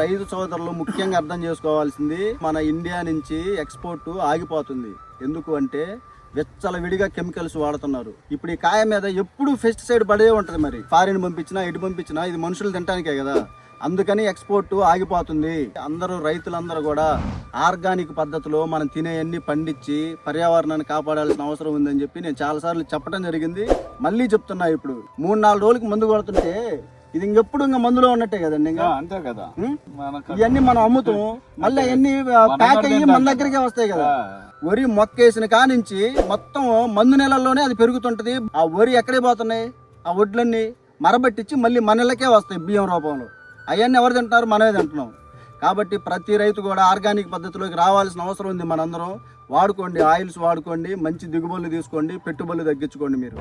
రైతు సోదరులు ముఖ్యంగా అర్థం చేసుకోవాల్సింది మన ఇండియా నుంచి ఎక్స్పోర్ట్ ఆగిపోతుంది. ఎందుకు అంటే వెచ్చల విడిగా కెమికల్స్ వాడుతున్నారు. ఇప్పుడు ఈ కాయ మీద ఎప్పుడు పెస్టిసైడ్ పడే ఉంటుంది మరి. ఫారిన్ పంపించినా ఇటు పంపించినా ఇది మనుషులు తినడానికే కదా. అందుకని ఎక్స్పోర్ట్ ఆగిపోతుంది. అందరూ రైతులందరూ కూడా ఆర్గానిక్ పద్ధతిలో మనం తినేయన్ని పండించి పర్యావరణాన్ని కాపాడాల్సిన అవసరం ఉందని చెప్పి నేను చాలాసార్లు చెప్పడం జరిగింది. మళ్ళీ చెప్తున్నా ఇప్పుడు. మూడు నాలుగు రోజులకు మందు కొడుతుంటే ఇది ఇంకెప్పుడు ఇంకా మందులో ఉన్నట్టే కదండి ఇంకా? అంతే కదా. ఇవన్నీ మనం అమ్ముతాం. మళ్ళీ అవన్నీ ప్యాక్ అయ్యి మన దగ్గరికే వస్తాయి కదా. వరి మొక్కేసిన కానించి మొత్తం మందు నెలల్లోనే అది పెరుగుతుంటది. ఆ వరి ఎక్కడే పోతున్నాయి? ఆ వడ్లన్నీ మరబట్టించి మళ్ళీ మన నెలకే వస్తాయి బియ్యం రూపంలో. అవన్నీ ఎవరు తింటున్నారు? మనమే తింటున్నాం. కాబట్టి ప్రతి రైతు కూడా ఆర్గానిక్ పద్ధతిలోకి రావాల్సిన అవసరం ఉంది మనందరం. వాడుకోండి ఆయిల్స్ వాడుకోండి మంచి దిగుబడులు తీసుకోండి పెట్టుబడులు తగ్గించుకోండి మీరు.